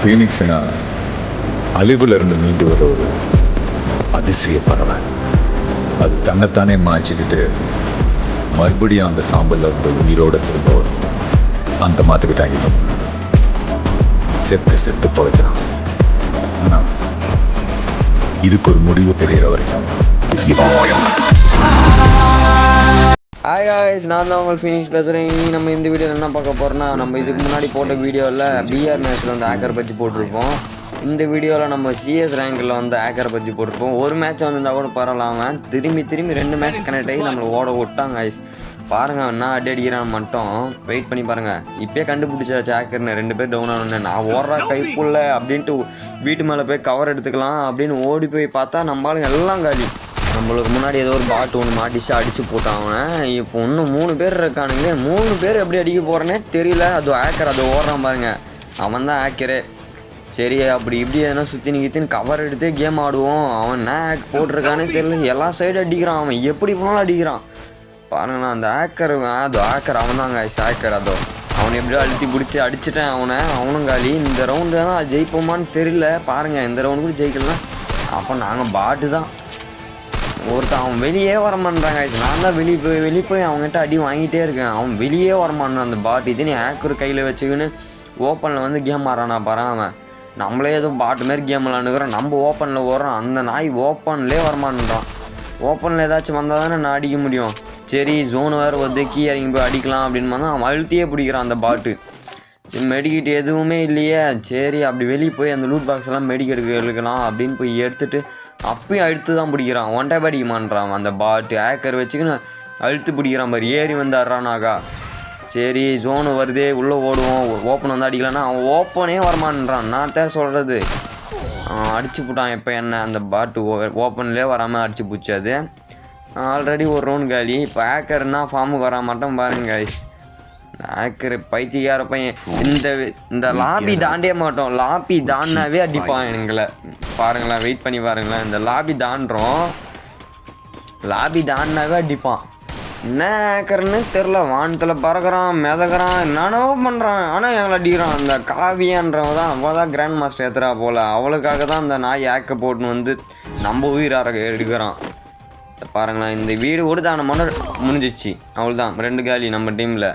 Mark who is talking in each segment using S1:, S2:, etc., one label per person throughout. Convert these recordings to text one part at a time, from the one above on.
S1: ஃபீனிக்ஸுனா அழிவுல இருந்து மீண்டு வர ஒரு அதிசய பறவை. அது தன்னைத்தானே மாய்ச்சிக்கிட்டு மறுபடியும் அந்த சாம்பலில் இருந்த உயிரோட திரும்ப வரும் அந்த மாதிரி தான் இது செத்து செத்து பழக்கிறான். ஆனால் இதுக்கு ஒரு முடிவு தெரிகிற வரைக்கும் இவன்
S2: ஹாய் ஹாய்ஸ் நான் தான் உங்கள் ஃபினிஷ் பேசுகிறேன் நம்ம இந்த வீடியோ என்ன பார்க்க போகிறோம்னா நம்ம இதுக்கு முன்னாடி போட்ட வீடியோவில் பிஆர் மேட்ச்சில் வந்து ஆக்கர் பற்றி போட்டிருப்போம். இந்த வீடியோவில் நம்ம சிஎஸ் ரேங்கில் வந்து ஆக்கர் பற்றி போட்டிருப்போம். ஒரு மேட்ச் வந்திருந்தா கூட பரவாயில்லாம திரும்பி திரும்பி ரெண்டு மேட்ச் கனெக்ட் ஆகி நம்மளை ஓட விட்டாங்க ஐஸ் பாருங்க என்ன அடி அடிக்கிறான் மட்டும் வெயிட் பண்ணி பாருங்க. இப்போயே கண்டுபிடிச்சாச்சு ஆக்கர்னு ரெண்டு பேர் டவுன் ஆனு நான் ஓடுறா கைப்புள்ள அப்படின்ட்டு வீட்டு மேலே போய் கவர் எடுத்துக்கலாம் அப்படின்னு ஓடி போய் பார்த்தா நம்மளுங்க எல்லாம் காலி. நம்மளுக்கு முன்னாடி ஏதோ ஒரு பாட்டு ஒன்று மாட்டிச்சு அடித்து போட்டான் அவன். இப்போ இன்னும் மூணு பேர் இருக்கானுங்க மூணு பேர் எப்படி அடிக்க போகிறேனே தெரியல. அது ஆக்கர் அது ஓடுறான் பாருங்க. அவன் தான் ஆக்கரே சரி அப்படி இப்படி எதனா சுற்றி நிற்கித்தின்னு கவர் எடுத்து கேம் ஆடுவோம். அவன் என்ன ஆக் போட்டிருக்கானே தெரியல. எல்லா சைடும் அடிக்கிறான் அவன். எப்படி போனாலும் அடிக்கிறான். பாருங்கண்ணா அந்த ஆக்கர் அது ஆக்கர் அவன் தாங்க ஆக்கர் அதோ. அவனை எப்படியோ அழுத்தி பிடிச்சி அடிச்சிட்டேன் அவனை. அவனும் காலி. இந்த ரவுண்டு தான் ஜெயிப்போமான்னு தெரியல. பாருங்கள் இந்த ரவுண்டு கூட ஜெயிக்கலாம் அப்போ நாங்கள் பாட்டு தான். ஒருத்தன் அவன் வெளியே வர மாட்டாங்க நான் தான் வெளியே போய் வெளியே போய் அவங்ககிட்ட அடி வாங்கிட்டே இருக்கேன். அவன் வெளியே வரமாட்டான் அந்த பாட்டு இது நீ ஆக்கர் கையில் வச்சுக்கின்னு ஓப்பனில் வந்து கேம் ஆடுறானா பாரு அவன். நம்மளே எதுவும் பாட்டு மாதிரி கேம் விளாண்டுக்கிறோம் நம்ம ஓப்பனில் ஓடுறோம். அந்த நாய் ஓப்பன்லேயே வரமாட்டான் ஓப்பனில் ஏதாச்சும் வந்தால் தானே நான் அடிக்க முடியும். சரி ஜோன் வேறு வந்து கீ இறங்கி போய் அடிக்கலாம் அப்படின்னு வந்தால் அவன் அழுத்தியே பிடிக்கிறான் அந்த பாட்டு சரி எதுவுமே இல்லையே. சரி அப்படி வெளியே போய் அந்த லூட் பாக்ஸ் எல்லாம் மெடிக்கெடுக்க எடுக்கலாம் அப்படின்னு போய் எடுத்துகிட்டு அப்பயும் அழுத்து தான் பிடிக்கிறான். ஒன் டைப் அந்த பாட்டு ஆக்கர் வச்சுக்கின்னு அழுத்து பிடிக்கிறான் பாரு. ஏறி வந்து ஆடுறானாக்கா சரி ஜோனு வருதே. உள்ளே ஓடுவோம். ஓப்பன் வந்து அடிக்கலான்னா அவன் ஓப்பனே வரமான்றான் நான் தான் சொல்கிறது அடிச்சு போட்டான் இப்போ என்ன. அந்த பாட்டு ஓப்பன்லேயே வராமல் அடிச்சு பிடிச்சி அது ஆல்ரெடி ஒரு ரவுண்ட் காலி. இப்போ ஆக்கர்னா ஃபார்முக்கு வர மாட்டோம் பாருங்க ஆக்கர் பைத்தியக்கார பையன். இந்த இந்த லாபி தாண்டே மாட்டோம். லாபி தாண்டாவே அடிப்பான் எங்களை. பாருங்களேன் வெயிட் பண்ணி பாருங்களேன். இந்த லாபி தாண்டுறோம். லாபி தாண்டாவே அடிப்பான். என்ன ஆக்கர்னு தெரில வானத்தில் பறக்கிறான் மிதக்கிறான் என்னென்னோ பண்ணுறான் ஆனால் எங்களை அடிக்கிறான். அந்த காவியான்றவ தான். அவள் தான் கிராண்ட் மாஸ்டர் ஏத்துறா போல். அவளுக்காக தான் அந்த நாய் ஆக்க போட்டுன்னு வந்து நம்ம உயிரார எடுக்கிறான். பாருங்களேன் இந்த வீடு கூட தான மணி முடிஞ்சிச்சு. அவ்வளோதான் ரெண்டு காலி நம்ம டீமில்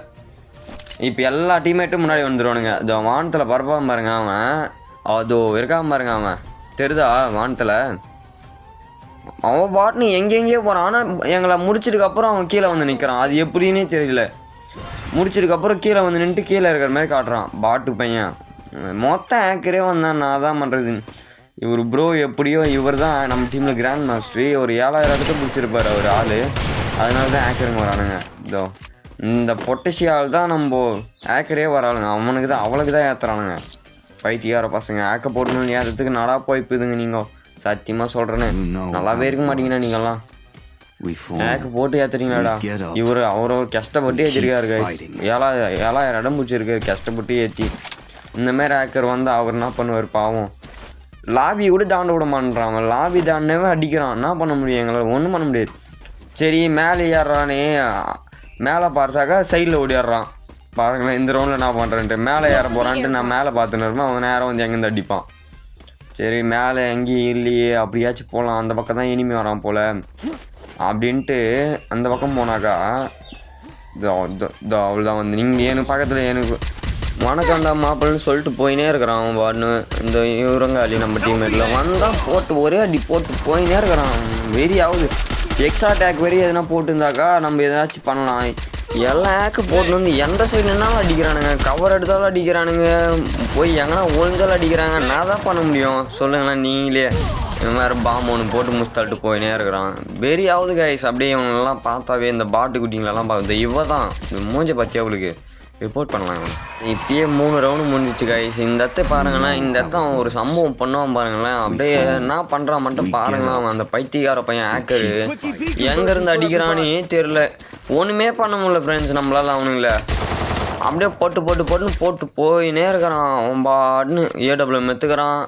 S2: இப்போ எல்லா டீமேட்டும் முன்னாடி வந்துடுவானுங்க இதோ வானத்தில் பரப்பாம பாருங்க அவன் அதோ இருக்காம பாருங்க அவன் தெரிதா வானத்தில்? அவன் பாட்டுன்னு எங்கெங்கேயோ போகிறான் ஆனால் எங்களை முடிச்சதுக்கப்புறம் அவன் கீழே வந்து நிற்கிறான் அது எப்படின்னே தெரியல. முடிச்சதுக்கப்புறம் கீழே வந்து நின்றுட்டு கீழே இருக்கிற மாதிரி காட்டுறான். பாட்டு பையன். மொத்த ஆக்கரே வந்தான் நான் தான் பண்ணுறது இவர் ப்ரோ எப்படியோ இவர் தான் நம்ம டீமில் கிராண்ட் மாஸ்டர் ஒரு ஏழாயிரம் இடத்த பிடிச்சிருப்பார் அவர் ஆள். அதனால தான் ஆக்கருங்க வரானுங்க. இதோ. இந்த பொட்டசி ஆள் தான் நம்ம ஆக்கரே வராளுங்க. அவனுக்கு தான் அவளுக்கு தான் ஏற்றுறானுங்க பைத்தியார பசங்க ஆக்க போடணும்னு ஏற்றத்துக்கு நடா போய்ப்புதுங்க நீங்கள் சத்தியமாக சொல்கிறேன்னு நல்லாவே இருக்க மாட்டீங்கண்ணா நீங்கள்லாம். ஏக்கு போட்டு ஏத்துறீங்களாடா. இவர் அவர் கஷ்டப்பட்டு ஏற்றிருக்காரு guys.
S3: fighting.
S2: ஏழாயிரம் இடம் பிடிச்சிருக்காரு கஷ்டப்பட்டு ஏற்றி இந்த மாதிரி ஆக்கர் வந்து அவர் என்ன பண்ணுவார் பாவம். லாபி கூட தாண்ட விட மாட்டேறான் அவன் லாபி தாண்டவே அடிக்கிறான். என்ன பண்ண முடியும் எங்களால்? ஒன்றும் பண்ண முடியாது. சரி மேலே ஏறுறானே. மேலே பார்த்தாக்கா சைடில் ஓடிடுறான் பாருங்களேன் இந்த ரவுண்டில் என்ன பண்ணுறேன்ட்டு மேலே ஏற போகிறான்ட்டு நான் மேலே பார்த்துன்னு இருப்பேன் அவன் நேரம் வந்து எங்கேருந்து அடிப்பான். சரி மேலே எங்கேயும் இல்லையே அப்படியாச்சும் போகலாம் அந்த பக்கம் தான் இனிமே வரான் போல். அப்படின்ட்டு அந்த பக்கம் போனாக்கா அவ்வளோதான் வந்து. நீங்கள் எனக்கு பக்கத்தில் எனக்கு வணக்கம்டா மாப்பிள்ளைன்னு சொல்லிட்டு போயினே இருக்கிறான் அவன் பாட்னு இந்த இவரங்காலி நம்ம டீம்மேட்டில் வந்தால் போட்டு ஒரே அடி போட்டு போயினே இருக்கிறான். வெறி ஆகுது எக்ஸ்ட்ரா டேக் வரி எதனா போட்டுருந்தாக்கா நம்ம எதாச்சும் பண்ணலாம். எல்லாம் ஆக்கு போட்டு வந்து எந்த சைடு நின்னாலும் அடிக்கிறானுங்க. கவர் எடுத்தாலும் அடிக்கிறானுங்க. போய் எங்கன்னா ஒழுங்காலும் அடிக்கிறாங்க. நான் தான் பண்ண முடியும். சொல்லுங்களேன் நீங்களே. இவன் வேறு பாம்பு ஒன்று போட்டு முஸ்தாட்டு போயினே இருக்கிறான். வெறியாவது கைஸ் அப்படியே இவங்களெல்லாம் பார்த்தாவே இந்த பாட்டு குட்டிங்களெல்லாம் பார்த்து இவ தான் இந்த மூஞ்ச பற்றி அவளுக்கு? ரிப்போர்ட் பண்ணலாம் இப்பயே மூணு ரவுண்டு முடிஞ்சிச்சு கைஸ் இந்த இடத்த பாருங்கன்னா இந்த இடத்த அவன் ஒரு சம்பவம் பண்ணுவான் பாருங்களேன். அப்படியே என்ன பண்ணுறான் மட்டும் பாருங்களேன் அவன் அந்த பைத்தியக்கார பையன் ஆக்கரு எங்கேருந்து அடிக்கிறானே தெரில ஒன்றுமே பண்ண முடியல ஃப்ரெண்ட்ஸ் நம்மளால அவனுங்கள. அப்படியே போட்டு போட்டு போட்டுன்னு போட்டு போயினே இருக்கிறான். அவன் பாட்டுன்னு ஏடபிள்யூ மெத்துக்கிறான்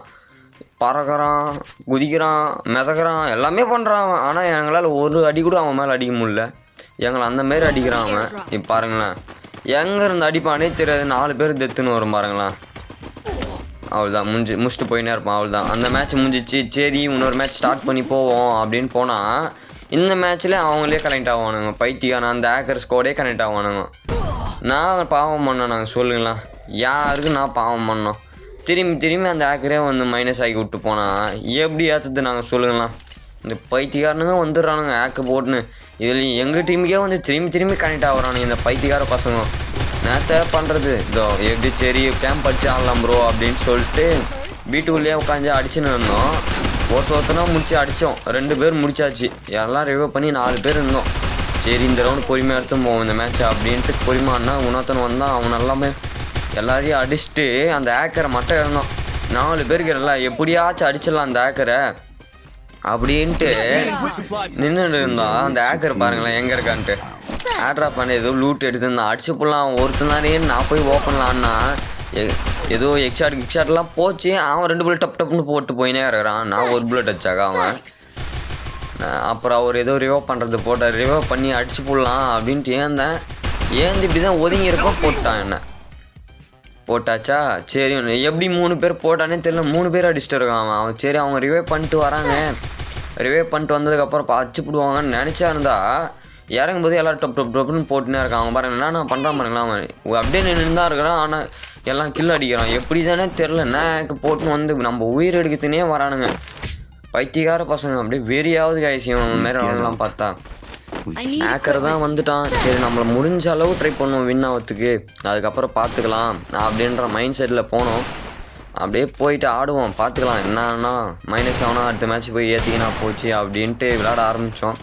S2: பறக்கிறான் குதிக்கிறான் மிதக்கிறான். எல்லாமே பண்ணுறான் அவன். ஆனால் எங்களால் ஒரு அடி கூட அவன் மேலே அடிக்க முடியல. எங்களை அந்தமாரி அடிக்கிறான் அவன். இப்போ பாருங்களேன். எங்கே இருந்து அடிப்பானே தெரியாது. நாலு பேர் தெத்துன்னு வரும் பாருங்களேன். அவ்வளோதான் முடிஞ்சு முடிச்சுட்டு போயினே இருப்பான். அவ்வளோதான் அந்த மேட்ச் முடிஞ்சிச்சு. சரி இன்னொரு மேட்ச் ஸ்டார்ட் பண்ணி போவோம் அப்படின்னு போனால் இந்த மேட்ச்சில் அவங்களே கனெக்ட் ஆவானுங்க. பைத்தியான அந்த ஆக்கர் ஸ்கோடே கனெக்ட் ஆவானுங்க. நான் பாவம் பண்ணேன் நாங்கள் சொல்லுங்களேன். யாருக்கு நான் பாவம் பண்ணோம்? திரும்பி திரும்பி அந்த ஆக்கரே வந்து மைனஸ் ஆக்கி விட்டு போனால் எப்படி ஏற்றுது நாங்கள் சொல்லுங்களேன். இந்த பைத்தியக்காரனுங்க வந்துடுறானுங்க ஆக்கு போட்டுன்னு. இதில் எங்கள் டீமுக்கே வந்து திரும்பி திரும்பி கனெக்ட் ஆகிறானுங்க இந்த பைத்தியக்கார பசங்க. நேற்ற பண்ணுறது இதோ எப்படி சரி கேம்ப் அடிச்சு ஆடலாம் ப்ரோ அப்படின்னு சொல்லிட்டு வீட்டுக்குள்ளேயே உட்காந்து அடிச்சுன்னு இருந்தோம். ஒருத்த ஒருத்தனா முடிச்சு அடித்தோம் ரெண்டு பேர் முடிச்சாச்சு. எல்லாம் ரிவைவ் பண்ணி நாலு பேர் இருந்தோம். சரி இந்த ரவுண்ட் பொறுமையாக எடுத்து போவோம் இந்த மேட்ச்சை அப்படின்ட்டு பொறுமானா உணர்த்தன் வந்தான். அவன் எல்லாமே எல்லாரையும் அடிச்சுட்டு அந்த ஏக்கரை மட்டும் இருந்தோம் நாலு பேருக்கு எல்லாம் எப்படியாச்சும் அடிச்சிடலாம் அந்த ஏக்கரை அப்படின்ட்டு நின்றுட்டு இருந்தான் அந்த ஏக்கர் பாருங்களேன் எங்கே இருக்கான்ட்டு. ஆட்ரா பண்ண ஏதோ லூட் எடுத்துருந்தான். அடிச்சு போடலாம் ஒருத்தன் தானே நான் போய் ஓப்பன்லான்னா ஏதோ எக்ஸாட் கிக்ஷாட்லாம் போச்சு. அவன் ரெண்டு புல்லட் டப் டப்னு போட்டு போயினே இருக்கிறான். நான் ஒரு புல்லட் அடிச்சாக்கா அவன். அப்புறம் அவர் ஏதோ ரிவோ பண்ணுறது போட்டார் ரிவோ பண்ணி அடிச்சு போடலாம் அப்படின்ட்டு ஏந்தேன். ஏந்து இப்படி தான் ஒதுங்கி இருப்ப போட்டான் என்ன. போட்டாச்சா? சரி எப்படி மூணு பேர் போட்டானே தெரியல. மூணு பேர் அடிச்சுட்டு இருக்கான் அவன். அவன் சரி அவங்க ரிவே பண்ணிட்டு வராங்க. ரிவே பண்ணிட்டு வந்ததுக்கப்புறம் அச்சு போடுவாங்கன்னு நினச்சா இருந்தா இறங்கும்போது எல்லாரும் டப் டப் டப்னு போட்டுனே இருக்கான் அவன் பாருங்க என்ன நான் பண்ணுறான் பாருங்களா அவன் அப்படியே நின்று தான் இருக்கிறான். ஆனால் எல்லாம் கில் அடிக்கிறான். எப்படி தானே தெரில நான் போட்டுன்னு வந்து நம்ம உயிர் எடுக்கிறதுனே வரானுங்க. பைத்தியக்கார பசங்க. அப்படியே வெறியாவது காய்ச்சியும் மாரி ஆளுங்களாம் பார்த்தா. ஹேக்கர் தான் வந்துட்டான். சரி நம்மளை முடிஞ்ச அளவு ட்ரை பண்ணுவோம் வின் ஆகிறதுக்கு அதுக்கப்புறம் பார்த்துக்கலாம் அப்படின்ற மைண்ட் செட்டில் போனோம். அப்படியே போயிட்டு ஆடுவோம். பார்த்துக்கலாம் என்னன்னா மைனஸ் ஆகுனா அடுத்த மேட்ச் போய் ஏற்றிக்கினா போச்சு அப்படின்ட்டு விளையாட ஆரம்பித்தோம்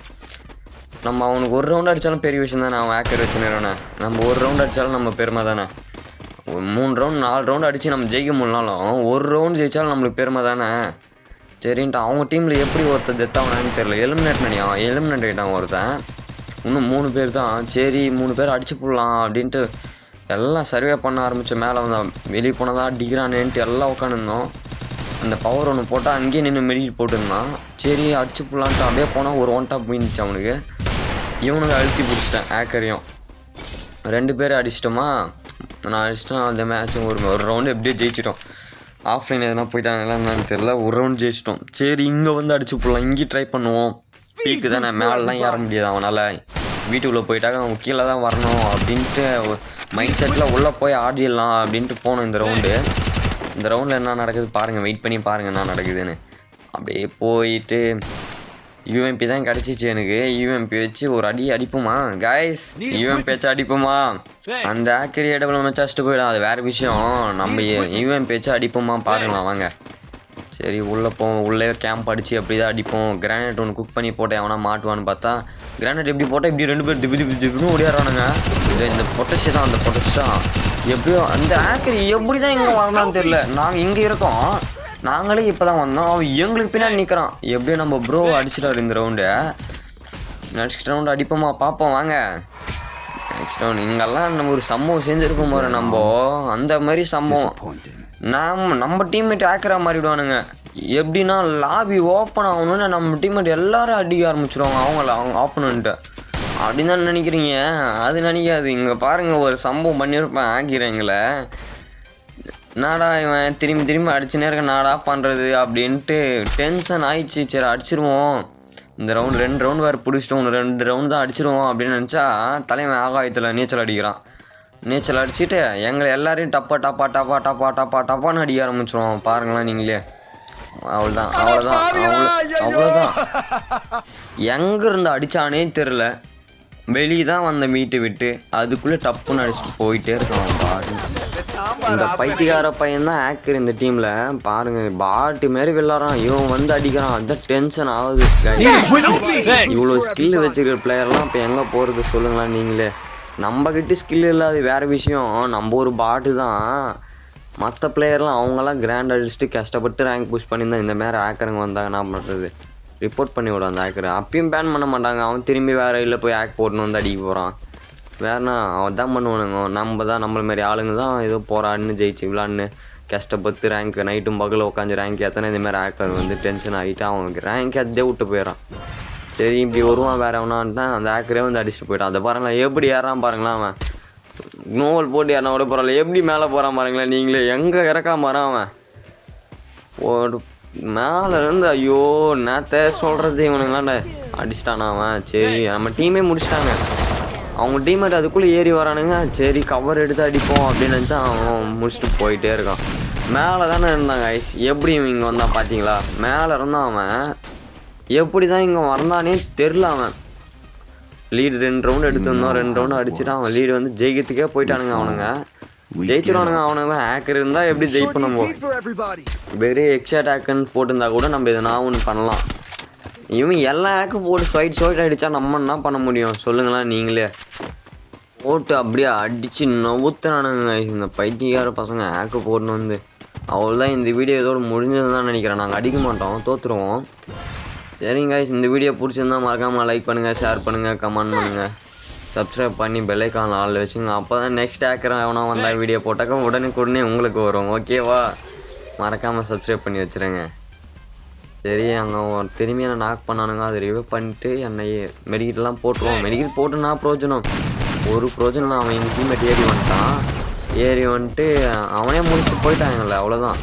S2: நம்ம அவனுக்கு ஒரு ரவுண்ட் அடித்தாலும் பெரிய விஷயம் தானே அவன் ஹேக்கர் வச்சுன்னு நம்ம ஒரு ரவுண்ட் அடித்தாலும் நம்ம பெருமை தானே. ஒரு மூணு ரவுண்ட் நாலு ரவுண்ட் அடித்து நம்ம ஜெயிக்க முடியலாலும் ஒரு ரவுண்ட் ஜெயிச்சாலும் நம்மளுக்கு பெருமை தானே. சரின்ட்டு அவங்க டீமில் எப்படி ஒருத்தர் டெத் தெரியல. தெரில எலிமினேட் பண்ணியான் எலிமினேட் ஆகிட்டான் ஒருத்தன். இன்னும் மூணு பேர் தான். சரி மூணு பேர் அடிச்சு போடலாம் அப்படின்ட்டு எல்லாம் சர்வே பண்ண ஆரம்பித்த மேலே வந்தான் வெளியே போனதா அடிக்கிறானேன்ட்டு எல்லாம் உட்காந்துருந்தோம் அந்த பவர் ஒன்று போட்டால் அங்கேயே நின்று மெடிக்கல் போட்டுருந்தான். சரி அடிச்சு போடலான்ட்டு அப்படியே போனால் ஒரு ஒன் டாப் போயிருந்துச்சு அவனுக்கு. இவனுக்கு அழுத்தி பிடிச்சிட்டேன் ஏக்கரையும் ரெண்டு பேரும் அடிச்சிட்டோமா? நான் அடிச்சிட்டோம் அந்த மேட்ச் ஒரு ஒரு ரவுண்டு எப்படியே ஜெயிச்சிட்டோம். ஆஃப்லைன் எதனா போயிட்டாங்களா என்னன்னு தெரில ஒரு ரவுண்ட் ஜெயிச்சிட்டோம். சரி இங்கே வந்து அடிச்சு போடலாம். இங்கேயும் ட்ரை பண்ணுவோம். பீக்கு தானே. மேலெலாம் ஏற முடியாது அவனால். வீட்டுக்குள்ளே போயிட்டாக்க அவன் கீழே தான் வரணும் அப்படின்ட்டு மைண்ட் செட்டில் உள்ளே போய் ஆடிடலாம் அப்படின்ட்டு போனோம் இந்த ரவுண்டு இந்த ரவுண்டில் என்ன நடக்குது பாருங்கள் வெயிட் பண்ணி பாருங்கள் என்ன நடக்குதுன்னு. அப்படியே போயிட்டு யூஎம்பி தான் கிடச்சிச்சு எனக்கு. யூஎம்பி வச்சு ஒரு அடி அடிப்போமா? கைஸ் யூஎம்பி வச்சு அடிப்போமா? அந்த ஆக்கரி இடத்துல வச்சு அடிச்சுட்டு போயிடும் அது வேற விஷயம். நம்ம யூஎம்பி வச்சு அடிப்போமா? பாருங்களா வாங்க. சரி உள்ளே போவோம் உள்ளே கேம்ப் அடித்து அப்படி தான் அடிப்போம். கிரானைட் ஒன்று குக் பண்ணி போட்டு எவனா மாட்டுவான்னு பார்த்தா கிரானைட் எப்படி போட்டால் இப்படி ரெண்டு பேர் திபி திபி திபின்னு ஓடியாடுறானுங்க இது இந்த பொட்டசி தான் அந்த பொட்டசி தான். எப்படியோ அந்த ஆக்கரி எப்படி தான் இங்கே வரலான்னு தெரில நாங்கள் இங்கே இருக்கோம். நாங்களே இப்போ தான் வந்தோம். அவன் எங்களுக்கு பின்னாடி நிற்கிறான் எப்படியோ நம்ம ப்ரோ அடிச்சிட்டாரு இந்த ரவுண்டு நெக்ஸ்ட் ரவுண்டு அடிப்போமா? பார்ப்போம் வாங்க. நெக்ஸ்ட் ரவுண்ட் இங்கெல்லாம் நம்ம ஒரு சம்பவம் செஞ்சுருக்கோம் போகிற நம்ம. அந்த மாதிரி சம்பவம். நாம் நம்ம டீம்மேட் ஆக்கிற மாறிடுவானுங்க. எப்படின்னா லாபி ஓப்பன் ஆகணும்னு நம்ம டீம்மேட் எல்லாரும் அடிக்க ஆரம்பிச்சிருவாங்க. அவங்கள அவங்க ஆப்பனண்ட்டு அப்படின்னு தான் நினைக்கிறீங்க? அது நினைக்காது இங்கே பாருங்கள் ஒரு சம்பவம் பண்ணியிருப்பேன் ஆக்கிறேங்களே நாடா இவன்? திரும்பி திரும்பி அடிச்சுனே இருக்க நாடா பண்ணுறது அப்படின்ட்டு டென்ஷன் ஆயிடுச்சு. சரி அடிச்சிருவோம். இந்த ரவுண்ட் ரெண்டு ரவுண்ட் வேறு பிடிச்சிட்டோம். இன்னும் ரெண்டு ரவுண்ட் தான் அடிச்சிருவோம் அப்படின்னு நினச்சா தலைவன் ஆகாயத்தில் நீச்சல் அடிக்கிறான். நீச்சல் அடிச்சுட்டு எங்களை எல்லாரையும் டப்பா டப்பா டப்பா டப்பா டப்பா டப்பான்னு அடிக்க ஆரம்பிச்சிருவோம். பாருங்களேன் நீங்களே. அவ்வளோதான் அவ்வளோதான் அவ்வளோ அவ்வளோதான் எங்கேருந்து அடித்தானே தெரில வெளியே தான் வந்த மீட்டு விட்டு அதுக்குள்ளே டப்புன்னு அடிச்சுட்டு போயிட்டே இருக்கான் பாருங்க இந்த பைத்தியக்கார பையன் தான் ஆக்கர் இந்த டீமில் பாருங்க பாட்டு மாரி விளாட்றான் இவன் வந்து அடிக்கிறான். அதான் டென்ஷன் ஆகுது. இவ்வளோ ஸ்கில் வச்சுருக்கிற பிளேயர்லாம் இப்போ எங்கே போகிறது சொல்லுங்களேன் நீங்களே. நம்மக்கிட்ட ஸ்கில் இல்லாத வேறு விஷயம். நம்ம ஒரு பாட்டு தான் மற்ற பிளேயர்லாம் அவங்கெல்லாம் கிராண்ட் அடிச்சுட்டு கஷ்டப்பட்டு ரேங்க் புஷ் பண்ணியிருந்தா இந்த மாதிரி ஆக்கருங்க வந்தாங்க என்ன பண்ணுறது ரிப்போர்ட் பண்ணி விடும் அந்த ஆக்கரை அப்பயும் பேன் பண்ண மாட்டாங்க. அவன் திரும்பி வேறு இல்லை போய் ஹேக் போட்டுன்னு வந்து அடிக்க போகிறான் வேறுனா அவன் தான் பண்ணுவானுங்க. நம்ம தான் நம்மள மாதிரி ஆளுங்க தான் ஏதோ போராடின்னு ஜெயிச்சு விளாட்னு கஷ்டப்பட்டு ரேங்க் நைட்டும் பகலில் உட்காந்து ரேங்க் ஏற்றினா இந்த மாதிரி வந்து டென்ஷன் ஆகிட்டு அவனுக்கு ரேங்க் அதே விட்டு போயிடறான். சரி இப்படி வருவான் வேறு எவனான்ட்டா அந்த ஆக்கரே வந்து அடிச்சுட்டு போயிட்டான். அதை பாருங்களேன் எப்படி ஏறான் பாருங்களேன் அவன். நோவல் போட்டு ஏறினா கூட பரவாயில்ல. எப்படி மேலே போகிறான் பாருங்களேன் நீங்களே. எங்கே இறக்காம வரான் அவன். ஒரு மேலே இருந்து ஐயோ நேத்த சொல்கிறது இவனுங்களாண்ட அடிச்சிட்டானா அவன்? சரி நம்ம டீமே முடிச்சிட்டாங்க. அவங்க டீமேட் அதுக்குள்ளே ஏறி வரானுங்க. சரி கவர் எடுத்து அடிப்போம் அப்படின்னு நினச்சா அவன் முடிச்சுட்டு போயிட்டே இருக்கான். மேலே தானே இருந்தாங்க ஐஸ் எப்படி இவன் இங்கே வந்தான் பார்த்தீங்களா மேலே இருந்தான் அவன். எப்படி தான் இங்கே வந்தானே தெரில அவன். லீடு ரெண்டு ரவுண்டு எடுத்து வந்தோம் ரெண்டு ரவுண்டு அடிச்சுட்டு அவன் லீடு வந்து ஜெயிக்கிறதுக்கே போயிட்டானுங்க அவனுங்க. ஜெயிச்சிருவானுங்க அவனுங்க ஹேக்கர் இருந்தால் எப்படி ஜெயிப்போம் நம்ம. வெறும் எக்ஸ்ட்ரா அட்டாக்குன்னு போட்டிருந்தா கூட நம்ம எதனா ஒன்று பண்ணலாம். இவன் எல்லா ஹேக்கும் போட்டு ஸ்வைட் ஸ்வைட் அடித்தா நம்ம என்ன பண்ண முடியும்? சொல்லுங்களேன் நீங்களே. போட்டு அப்படியே அடித்து நவுத்துறானுங்க இந்த பைத்தியக்கார பசங்க ஹேக்கு போட்டுன்னு வந்து. அவ்வளோதான் இந்த வீடியோ இதோட முடிஞ்சதுன்னு தான் நினைக்கிறேன். நாங்கள் அடிக்க மாட்டோம் தோற்றுருவோம் சரிங்க இந்த வீடியோ பிடிச்சிருந்தா மறக்காமல் லைக் பண்ணுங்கள் ஷேர் பண்ணுங்கள் கமெண்ட் பண்ணுங்கள் சப்ஸ்கிரைப் பண்ணி பெல்லைக்கான ஆள் வச்சுங்க. அப்போ தான் நெக்ஸ்ட் ஹேக்கர் எவனா வந்தால் வீடியோ போட்டாக்கா உடனே உடனே உங்களுக்கு வரும். ஓகேவா மறக்காமல் சப்ஸ்கிரைப் பண்ணி வச்சுருங்க. சரி அங்கே திரும்பி என்ன நாக் பண்ணானுங்க. அதை ரிவ்யூ பண்ணிட்டு என்னை மெடிக்கிட்டெலாம் போட்டுருவோம். மெடிக்கெட் போட்டுனா பிரோஜனம் ஒரு பிரோஜனம் அவன் இன்டிமேட் ஏறி வந்துட்டான். ஏறி வந்துட்டு அவனே முடிச்சுட்டு போயிட்டாங்கல்ல அவ்வளோதான்